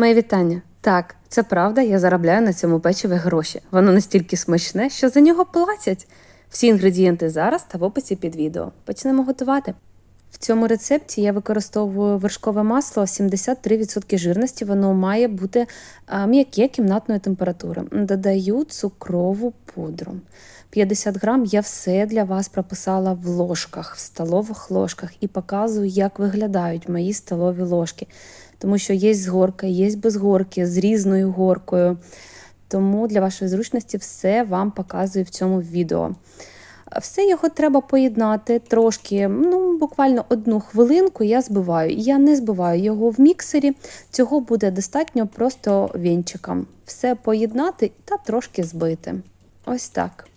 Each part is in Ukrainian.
Моє вітання. Так, це правда, я заробляю на цьому печиві гроші. Воно настільки смачне, що за нього платять. Всі інгредієнти зараз та в описі під відео. Почнемо готувати. В цьому рецепті я використовую вершкове масло 73% жирності. Воно має бути м'яке кімнатної температури. Додаю цукрову пудру. 50 грам я все для вас прописала в ложках, в столових ложках і показую, як виглядають мої столові ложки. Тому що є з горка, є без горки, з різною горкою. Тому для вашої зручності все вам показую в цьому відео. Все його треба поєднати трошки, ну буквально одну хвилинку я збиваю. Я не збиваю його в міксері, цього буде достатньо просто вінчиком. Все поєднати та трошки збити. Ось так.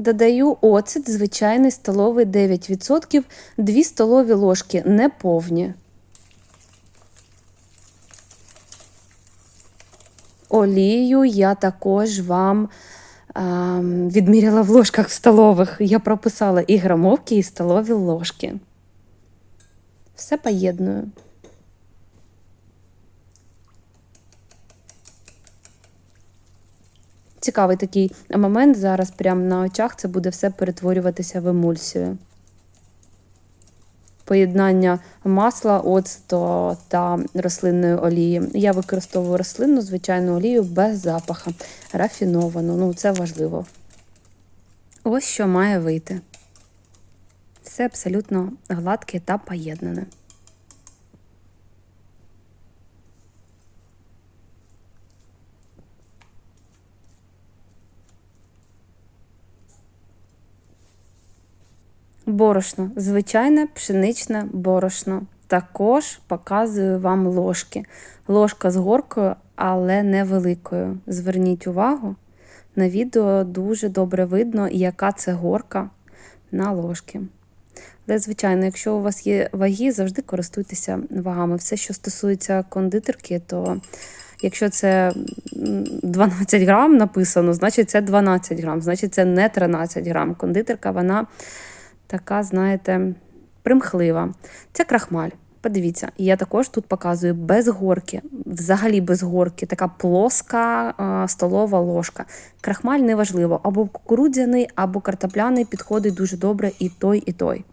Додаю оцет, звичайний столовий 9%, 2 столові ложки неповні. Олію я також вам е, відміряла в ложках в столових. Я прописала і грамовки, і столові ложки. Все поєдную. Цікавий такий момент зараз, прямо на очах, це буде все перетворюватися в емульсію. Поєднання масла, оцту та рослинної олії. Я використовую рослинну звичайну олію без запаха, рафіновану. Ну, це важливо. Ось що має вийти. Все абсолютно гладке та поєднане. Борошно, звичайне пшеничне борошно. Також показую вам ложки. Ложка з горкою, але невеликою. Зверніть увагу, на відео дуже добре видно, яка це горка на ложки. Але, звичайно, якщо у вас є ваги, завжди користуйтеся вагами. Все, що стосується кондитерки, то якщо це 12 грам написано, значить це 12 грам, значить це не 13 грам. Кондитерка, вона така, знаєте, примхлива. Це крахмаль. Подивіться, я також тут показую без горки, взагалі без горки, така плоска а, столова ложка. Крахмаль неважливо, або кукурудзяний, або картопляний підходить дуже добре і той, і той.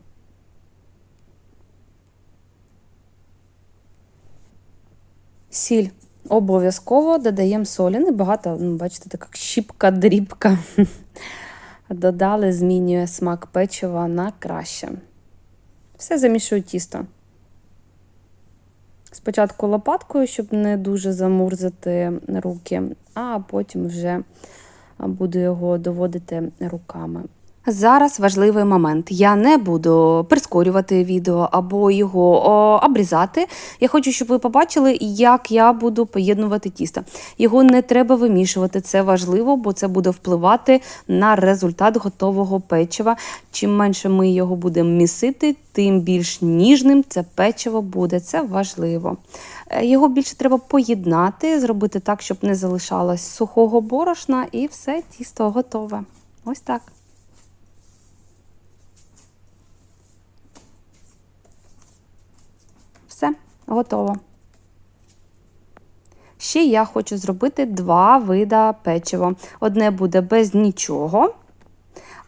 Сіль. Обов'язково додаємо солі. Небагато, ну, бачите, така щіпка, дрібка. Додали, змінює смак печива на краще. Все замішую тісто. Спочатку лопаткою, щоб не дуже замурзати руки, а потім вже буду його доводити руками. Зараз важливий момент. Я не буду прискорювати відео або його обрізати. Я хочу, щоб ви побачили, як я буду поєднувати тісто. Його не треба вимішувати, це важливо, бо це буде впливати на результат готового печива. Чим менше ми його будемо місити, тим більш ніжним це печиво буде. Це важливо. Е, його більше треба поєднати, зробити так, щоб не залишалось сухого борошна, і все, тісто готове. Ось так. Все, готово. Ще я хочу зробити два вида печива. Одне буде без нічого.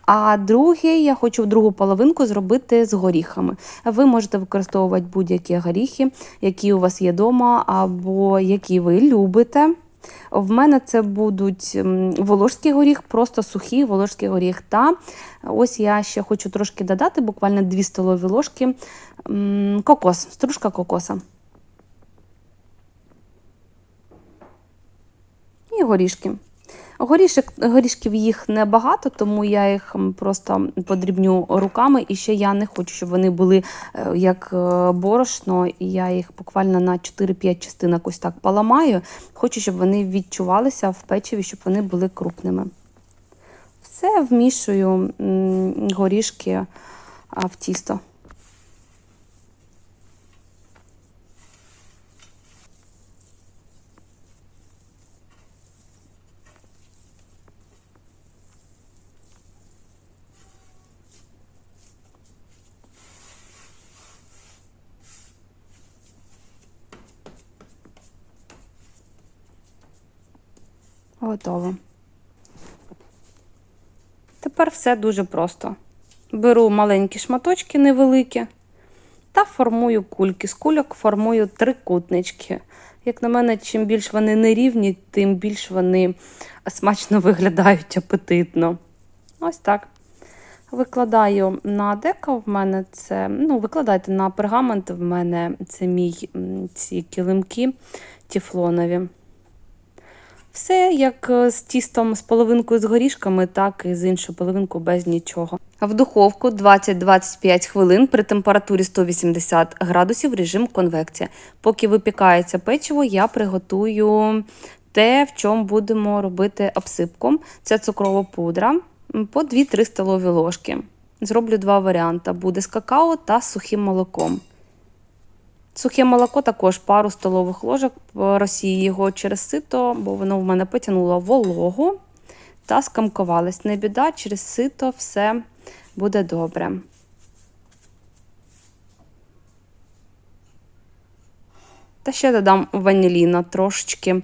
А друге, я хочу другу половинку зробити з горіхами. Ви можете використовувати будь-які горіхи, які у вас є вдома, або які ви любите. В мене це будуть волошський горіх, просто сухий волошський горіх. Та ось я ще хочу трошки додати, буквально 2 столові ложки кокос, стружка кокоса. І горішки. Горішок, горішків їх небагато, тому я їх просто подрібню руками. І ще я не хочу, щоб вони були е, як е, борошно, і я їх буквально на 4-5 частинок ось так поламаю. Хочу, щоб вони відчувалися в печиві, щоб вони були крупними. Все вмішую горішки в тісто. Готово. Тепер все дуже просто. Беру маленькі шматочки невеликі та формую кульки. З кульок формую трикутнички. Як на мене, чим більш вони нерівні, тим більш вони смачно виглядають апетитно. Ось так. Викладаю на деко, в мене це, ну, викладайте на пергамент, в мене це мій ці килимки тефлонові. Все як е, з тістом з половинкою з горішками, так і з іншою половинкою без нічого. В духовку 20-25 хвилин при температурі 180 градусів режим конвекція. Поки випікається печиво, я приготую те, в чому будемо робити обсипку. Це цукрова пудра по 2-3 столові ложки. Зроблю два варіанти: буде з какао та з сухим молоком. Сухе молоко також пару столових ложок розсію його через сито, бо воно в мене потягнуло вологу та скамкувалось. Не біда, через сито все буде добре. Та ще додам ваніліна трошечки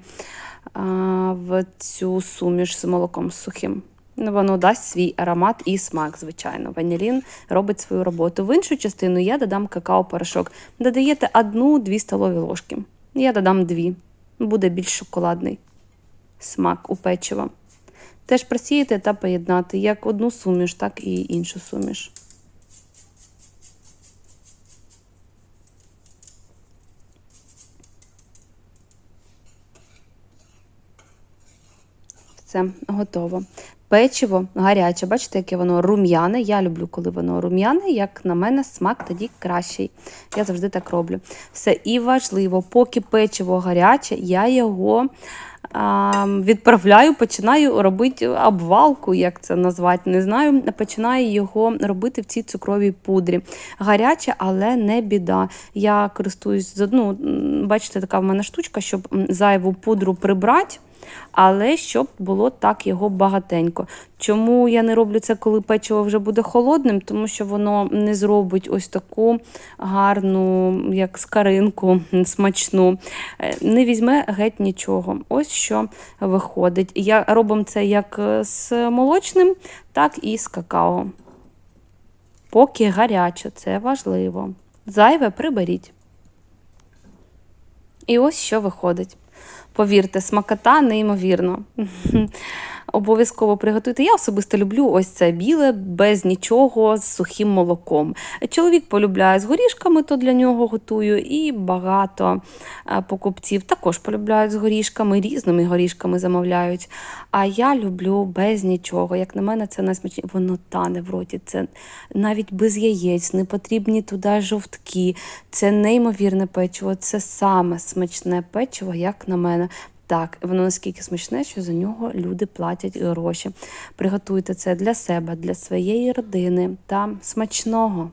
в цю суміш з молоком сухим. Ну, Воно дасть свій аромат і смак, звичайно. Ванілін робить свою роботу. В іншу частину я додам какао-порошок. Додаєте одну-дві столові ложки. Я додам дві. Буде більш шоколадний смак у печива. Теж просіяти та поєднати як одну суміш, так і іншу суміш. Все, готово. Печиво гаряче, бачите, яке воно рум'яне. Я люблю, коли воно рум'яне, як на мене, смак тоді кращий. Я завжди так роблю. Все, і важливо, поки печиво гаряче, я його а, відправляю, починаю робити обвалку, як це назвати, не знаю. Починаю його робити в цій цукровій пудрі. Гаряче, але не біда. Я користуюсь одну, бачите, така в мене штучка, щоб зайву пудру прибрати. Але щоб було так його багатенько. Чому я не роблю це, коли печиво вже буде холодним? Тому що воно не зробить ось таку гарну, як скаринку, смачну. Е, Не візьме геть нічого. Ось що виходить. Я робимо це як з молочним, так і з какао. Поки гаряче, це важливо. Зайве приберіть. І ось що виходить. Повірте, смакота неймовірно. Обов'язково приготуйте. Я особисто люблю ось це біле, без нічого, з сухим молоком. Чоловік полюбляє з горішками, то для нього готую, і багато е, покупців також полюбляють з горішками, різними горішками замовляють. А я люблю без нічого. Як на мене, це найсмачніше. Воно тане в роті. Це навіть без яєць, не потрібні туди жовтки. Це неймовірне печиво, це саме смачне печиво, як на мене. Так, воно наскільки смачне, що за нього люди платять гроші. Приготуйте це для себе, для своєї родини та смачного.